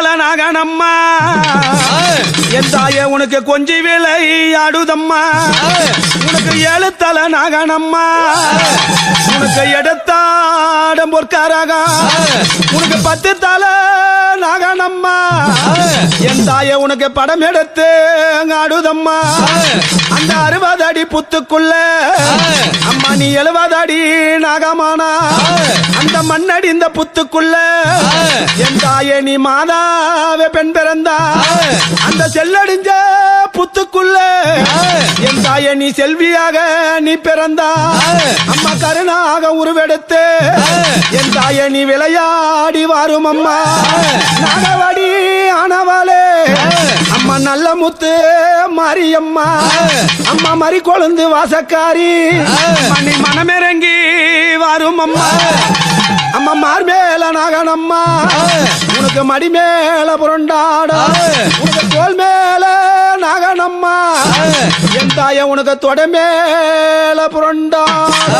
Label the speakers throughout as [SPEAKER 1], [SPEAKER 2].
[SPEAKER 1] நாகனம்மா என் தாயே உனக்கு கொஞ்சி விலை ஆடுதம்மா. உனக்கு ஏழு தலை நாகனம்மா உனக்கு எடுத்தாடம் பொற்காராக உனக்கு பத்து தலை கல்யாணம்மா என் தாய உனக்கு படம் எடுத்து ஆடுதம்மா. அந்த அறுபது அடி புத்துக்குள்ள அம்மா நீ எழுபது அடி நாகமானா. அந்த மண்ணடி இந்த புத்துக்குள்ள என் தாய நீ மாதாவே பெண் பிறந்தா. அந்த செல்லடிஞ்ச புத்துக்குள்ள என் தாய நீ செல்வியாக நீ பிறந்தா. அம்மா கருணாக உருவெடுத்து என் தாய நீ விளையாடி வாரும் அம்மா நாகவாடி ஆனவாளே. அம்மா நல்ல முத்து மாரியம்மா. அம்மா மறி கொழுந்து வாசக்காரி. மணி மனமிறங்கி வரும் அம்மா அம்மா மார் மேல நாகனம்மா. உனக்கு மடி மேல புரண்டாட. என் தாய உனக்கு தொட மேல புரண்டாட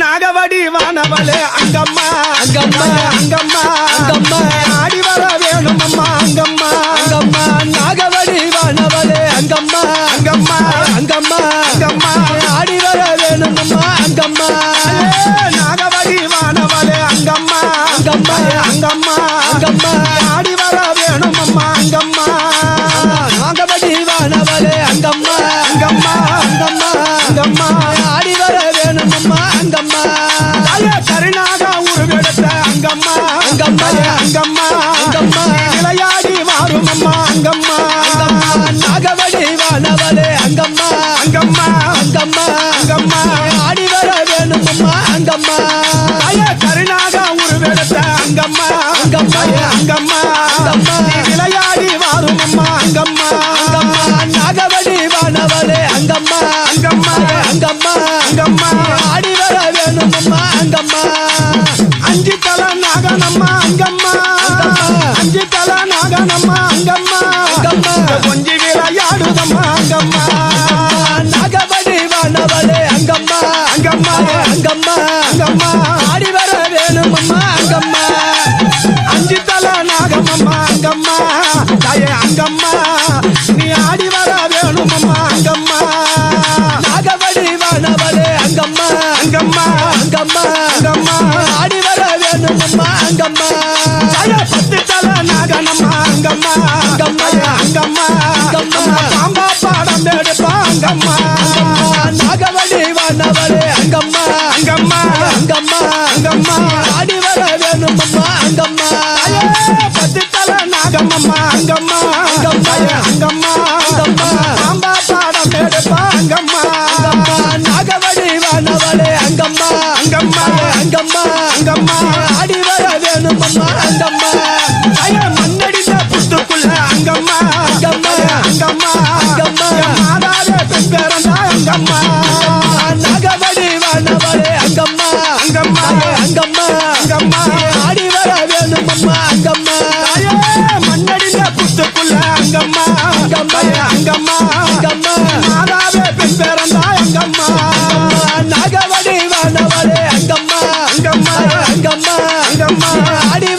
[SPEAKER 1] நாகவடி வானவளே அங்கம்மா
[SPEAKER 2] அங்கம்மா.
[SPEAKER 1] அங்கம்மா
[SPEAKER 2] அங்கம்மா.
[SPEAKER 1] ஆடி வர வேணும் அம்மா அங்கம்மா
[SPEAKER 2] அங்கம்மா நாகவடி வானவளே அங்கம்மா
[SPEAKER 1] அங்கம்மா
[SPEAKER 2] அங்கம்மா
[SPEAKER 1] அங்கம்மா
[SPEAKER 2] ஆடி வர வேணும் அம்மா அங்கம்மா
[SPEAKER 1] நாகவடி வானவளே அங்கம்மா
[SPEAKER 2] அங்கம்மா.
[SPEAKER 1] அங்கம்மா
[SPEAKER 2] அங்கம்மா.
[SPEAKER 1] அங்கம்மா
[SPEAKER 2] நாகவடி வானவளே அங்கம்மா
[SPEAKER 1] அங்கம்மா
[SPEAKER 2] அங்கம்மா
[SPEAKER 1] அங்கம்மா
[SPEAKER 2] ஆடி வர வேணும் அம்மா அங்கம்மா
[SPEAKER 1] தாயே கருணாக உருவெடுத்த அங்கம்மா
[SPEAKER 2] அங்கம்மா.
[SPEAKER 1] அங்கம்மா
[SPEAKER 2] அங்கம்மா.
[SPEAKER 1] விளையாடி வாரும் அம்மா அங்கம்மா
[SPEAKER 2] அங்கம்மா நாகவடி வானவளே அங்கம்மா
[SPEAKER 1] அங்கம்மா
[SPEAKER 2] அங்கம்மா
[SPEAKER 1] அங்கம்மா
[SPEAKER 2] ஆடி வர வேணும் அம்மா அங்கம்மா
[SPEAKER 1] அஞ்சு தலை நாகனம்மா அங்கம்மா அஞ்சு தலை நாகனம்மா அங்கம்மா. கொஞ்சி விளையாடுதம்மா அங்கம்மா
[SPEAKER 2] நகபடி வானவளே அங்கம்மா
[SPEAKER 1] அங்கம்மா
[SPEAKER 2] அங்கம்மா
[SPEAKER 1] அங்கம்மா.
[SPEAKER 2] ஆடி வர வேணும் அம்மா அங்கம்மா.
[SPEAKER 1] அஞ்சு தலை நாகமம்மா அங்கம்மா. தாயே அங்கம்மா. நீ ஆடி வர வேணும் அம்மா அங்கம்மா.
[SPEAKER 2] நகபடி வானவளே அங்கம்மா
[SPEAKER 1] அங்கம்மா
[SPEAKER 2] அங்கம்மா.
[SPEAKER 1] அங்கம்மா
[SPEAKER 2] ஆடி வர வேணும் அம்மா அங்கம்மா.
[SPEAKER 1] தாயே பத்து தலை நாகனம்மா அங்கம்மா
[SPEAKER 2] அங்கம்மா.
[SPEAKER 1] அங்கம்மா
[SPEAKER 2] அங்கம்மா.
[SPEAKER 1] பாம்பா பாடம் எடுப்பா அங்கம்மா
[SPEAKER 2] நாகவடி வானவளே அங்கம்மா
[SPEAKER 1] அங்கம்மா
[SPEAKER 2] அங்கம்மா
[SPEAKER 1] அங்கம்மா
[SPEAKER 2] ஆடி வர வேணும் அம்மா அங்கம்மா
[SPEAKER 1] பத்து தலை நாகமம்மா அங்கம்மா
[SPEAKER 2] அங்கம்மா.
[SPEAKER 1] அங்கம்மா
[SPEAKER 2] அங்கம்மா.
[SPEAKER 1] பாம்பா பாடம் எடுப்பா அங்கம்மா
[SPEAKER 2] நாகவடி வானவளே அங்கம்மா
[SPEAKER 1] அங்கம்மா
[SPEAKER 2] அங்கம்மா
[SPEAKER 1] அங்கம்மா
[SPEAKER 2] ஆடி வர வேணும் அம்மா அங்கம்மா
[SPEAKER 1] அங்கம்மா
[SPEAKER 2] அங்கம்மா.
[SPEAKER 1] அங்கம்மா.
[SPEAKER 2] அங்கம்மா.
[SPEAKER 1] மாதாவே பெண் பிறந்தா அங்கம்மா.
[SPEAKER 2] நாகவடி வானவளே அங்கம்மா.
[SPEAKER 1] அங்கம்மா
[SPEAKER 2] அங்கம்மா.
[SPEAKER 1] அங்கம்மா.
[SPEAKER 2] ஆடி வர வேணும் அம்மா அங்கம்மா
[SPEAKER 1] மண்ணடிந்த புத்துக்குள்ள அங்கம்மா.
[SPEAKER 2] அங்கம்மா.
[SPEAKER 1] அங்கம்மா
[SPEAKER 2] அங்கம்மா.
[SPEAKER 1] மாதாவே பெண் பிறந்தா அங்கம்மா
[SPEAKER 2] அங்கம்மா
[SPEAKER 1] அங்கம்மா.
[SPEAKER 2] அங்கம்மா
[SPEAKER 1] அங்கம்மா.
[SPEAKER 2] ஆடி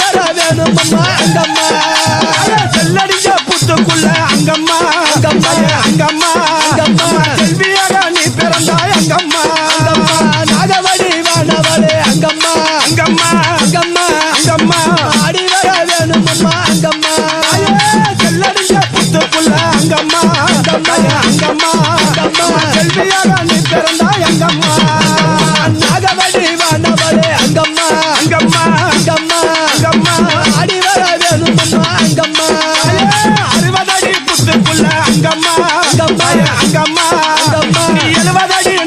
[SPEAKER 2] அங்கம்மா.
[SPEAKER 1] அங்கம்மா
[SPEAKER 2] அங்கம்மா.
[SPEAKER 1] நீ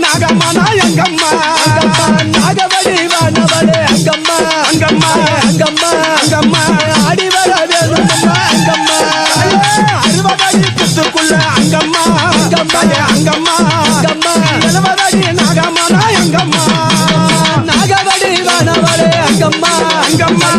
[SPEAKER 1] நாகம்மா நான் எங்கம்மா
[SPEAKER 2] நாகவடி வானவளே அங்கம்மா
[SPEAKER 1] அங்கம்மா
[SPEAKER 2] அங்கம்மா
[SPEAKER 1] அங்கம்மா
[SPEAKER 2] ஆடி வர வேணும் அம்மா அங்கம்மா
[SPEAKER 1] புத்துக்குள்ள அங்கம்மா
[SPEAKER 2] அங்கம்மா.
[SPEAKER 1] அங்கம்மா
[SPEAKER 2] அங்கம்மா.
[SPEAKER 1] நாகம்மா
[SPEAKER 2] நாகவடி வானவளே அங்கம்மா
[SPEAKER 1] அங்கம்மா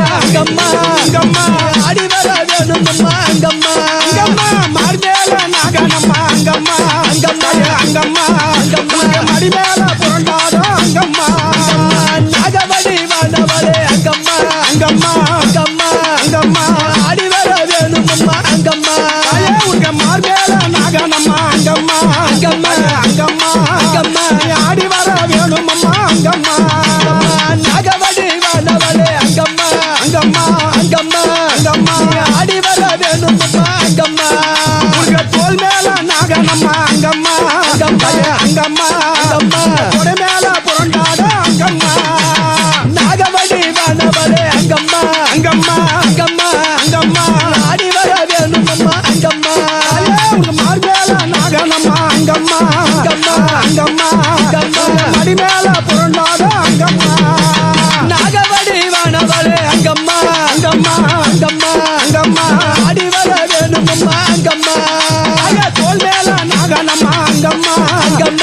[SPEAKER 1] தாயே அங்கம்மா.
[SPEAKER 2] அங்கம்மா.
[SPEAKER 1] கொடை மேல புரண்டாத அங்கம்மா.
[SPEAKER 2] நாகவடி வானவளே அங்கம்மா.
[SPEAKER 1] அங்கம்மா
[SPEAKER 2] அங்கம்மா.
[SPEAKER 1] அங்கம்மா.
[SPEAKER 2] ஆடி வர வேணும் அம்மா அங்கம்மா.
[SPEAKER 1] தாயே உங்க மார்பேல நாகனம்மா அங்கம்மா.
[SPEAKER 2] அங்கம்மா.
[SPEAKER 1] அங்கம்மா.
[SPEAKER 2] அங்கம்மா.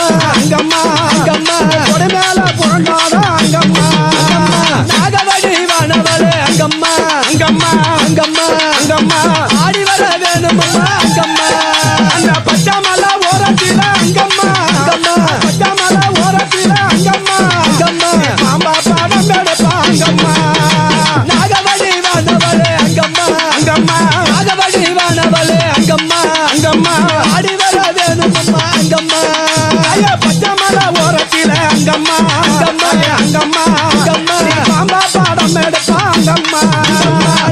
[SPEAKER 1] அங்கம்மா.
[SPEAKER 2] அங்கம்மா
[SPEAKER 1] அங்கம்மா. கொடை மேல புரண்டாத அங்கம்மா
[SPEAKER 2] நாகவடி வானவளே அங்கம்மா
[SPEAKER 1] அங்கம்மா
[SPEAKER 2] அங்கம்மா
[SPEAKER 1] அங்கம்மா
[SPEAKER 2] ஆடி வர வேணும் அங்கம்மா
[SPEAKER 1] அந்த ஓரத்தில அங்கம்மா
[SPEAKER 2] அங்கம்மா.
[SPEAKER 1] ஓரத்தில அங்கம்மா
[SPEAKER 2] அங்கம்மா.
[SPEAKER 1] பாடம் எடுப்பா அங்கம்மா
[SPEAKER 2] நாகவடி வானவளே அங்கம்மா
[SPEAKER 1] அங்கம்மா
[SPEAKER 2] நாகவடி வானவளே அங்கம்மா
[SPEAKER 1] அங்கம்மா
[SPEAKER 2] ஆடி வர அங்கம்மா
[SPEAKER 1] அங்கம்மா
[SPEAKER 2] அங்கம்மா.
[SPEAKER 1] ஐயா, அங்கம்மா
[SPEAKER 2] அங்கம்மா.
[SPEAKER 1] நீ பாடம் எடுப்பா அங்கம்மா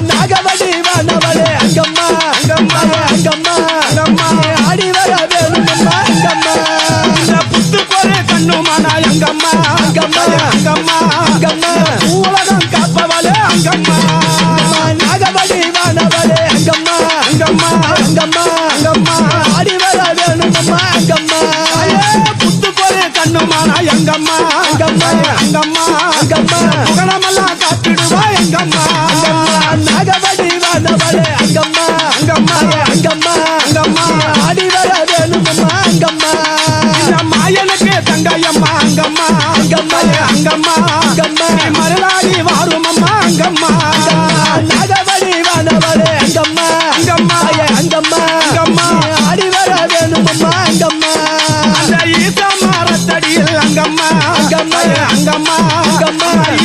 [SPEAKER 2] நாகவடி வானவளே அங்கம்மா
[SPEAKER 1] அங்கம்மா.
[SPEAKER 2] அங்கம்மா
[SPEAKER 1] அங்கம்மா.
[SPEAKER 2] ஆடி வர அங்கம்மா
[SPEAKER 1] இந்த புத்து கண்ணுமானா அங்கம்மா
[SPEAKER 2] அங்கம்மா.
[SPEAKER 1] அங்கம்மா
[SPEAKER 2] அங்கம்மா.
[SPEAKER 1] உலகம் காப்பவளே அங்கம்மா
[SPEAKER 2] நாகவடி வானவளே அங்கம்மா
[SPEAKER 1] அங்கம்மா
[SPEAKER 2] அங்கம்மா
[SPEAKER 1] அங்கம்மா
[SPEAKER 2] ஆடி வர வேணும் அம்மா அங்கம்மா
[SPEAKER 1] ஐயே, எங்கம்மா
[SPEAKER 2] அங்கம்மா.
[SPEAKER 1] அங்கம்மா
[SPEAKER 2] அங்கம்மா.
[SPEAKER 1] புகழமெல்லாம் காத்திடுவா எங்கம்மா
[SPEAKER 2] நாகவடி வானவளே அங்கம்மா
[SPEAKER 1] அங்கம்மா
[SPEAKER 2] அங்கம்மா
[SPEAKER 1] அங்கம்மா
[SPEAKER 2] வர அங்கம்மா
[SPEAKER 1] தங்கையம்மா அங்கம்மா.
[SPEAKER 2] அங்கம்மா
[SPEAKER 1] அங்கம்மா.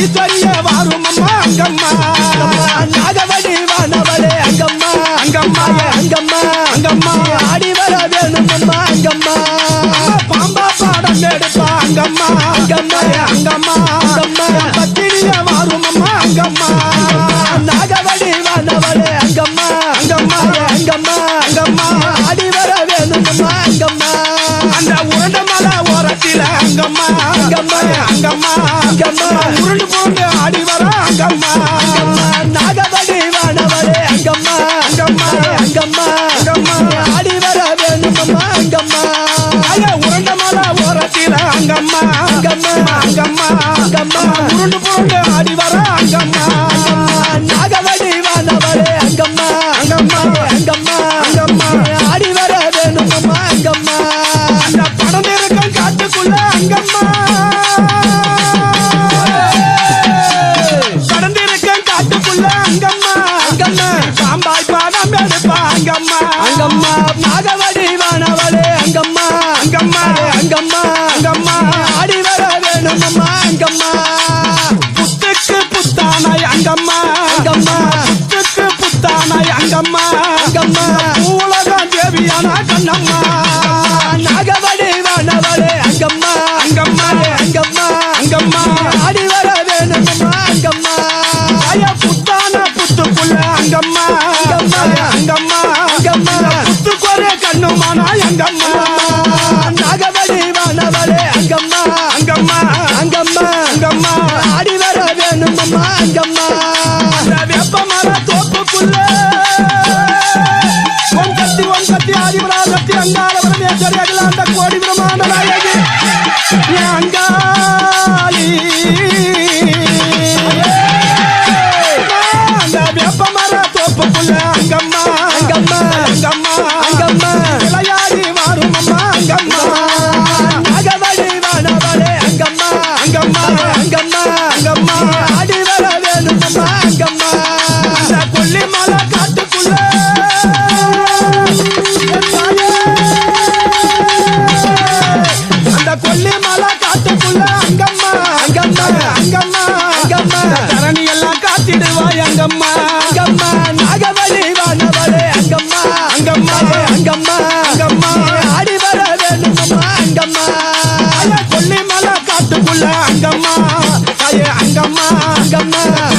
[SPEAKER 1] ஈஸ்வரிய வாரும் அம்மா அங்கம்மா
[SPEAKER 2] நாகவடி வானவளே அங்கம்மா
[SPEAKER 1] அங்கம்மா
[SPEAKER 2] அங்கம்மா
[SPEAKER 1] அங்கம்மா
[SPEAKER 2] ஆடி வர வேணும் அம்மா அங்கம்மா
[SPEAKER 1] பாம்பா பாடம் எடுப்பா அங்கம்மா
[SPEAKER 2] அங்கம்மா.
[SPEAKER 1] அங்கம்மா
[SPEAKER 2] அங்கம்மா.
[SPEAKER 1] அங்கம்மா.
[SPEAKER 2] அங்கம்மா
[SPEAKER 1] அங்கம்மா. உருண்டு போண்டு ஆடி வர அங்கம்மா
[SPEAKER 2] நாகவடி வானவளே அங்கம்மா
[SPEAKER 1] அங்கம்மா.
[SPEAKER 2] அங்கம்மா
[SPEAKER 1] அங்கம்மா.
[SPEAKER 2] ஆடி வர அங்கம்மா
[SPEAKER 1] உருண்ட மலை ஓரத்தில அங்கம்மா
[SPEAKER 2] அங்கம்மா.
[SPEAKER 1] அங்கம்மா
[SPEAKER 2] அங்கம்மா.
[SPEAKER 1] உருண்டு ஆடி வர
[SPEAKER 2] அம்மா அங்கம்மா.
[SPEAKER 1] புத்துக்கு புத்தானாய் அங்கம்மா.
[SPEAKER 2] அங்கம்மா.
[SPEAKER 1] புத்துக்கு புத்தானாய் அங்கம்மா.
[SPEAKER 2] அங்கம்மா.
[SPEAKER 1] உலகம் தேவியான கண்ணம்மா.
[SPEAKER 2] நாகவடி வானவளே அங்கம்மா.
[SPEAKER 1] அங்கம்மா.
[SPEAKER 2] அங்கம்மா.
[SPEAKER 1] அங்கம்மா.
[SPEAKER 2] ஆடி வர வேணும் அம்மா அங்கம்மா
[SPEAKER 1] புத்தான புத்துக்குள்ள அங்கம்மா. ஆதிபரா கத்தி அங்காள பரமேஸ்வரி அகிலாண்ட கோடி பிரமாண்ட நாயகி என் அங்காளி அந்த வேப்ப மர தோப்புக்குள்ள அங்கம்மா
[SPEAKER 2] அங்கம்மா.
[SPEAKER 1] அங்கம்மா
[SPEAKER 2] அங்கம்மா.
[SPEAKER 1] விளையாடி வாரும் அம்மா அங்கம்மா
[SPEAKER 2] நாகவடி Yeah.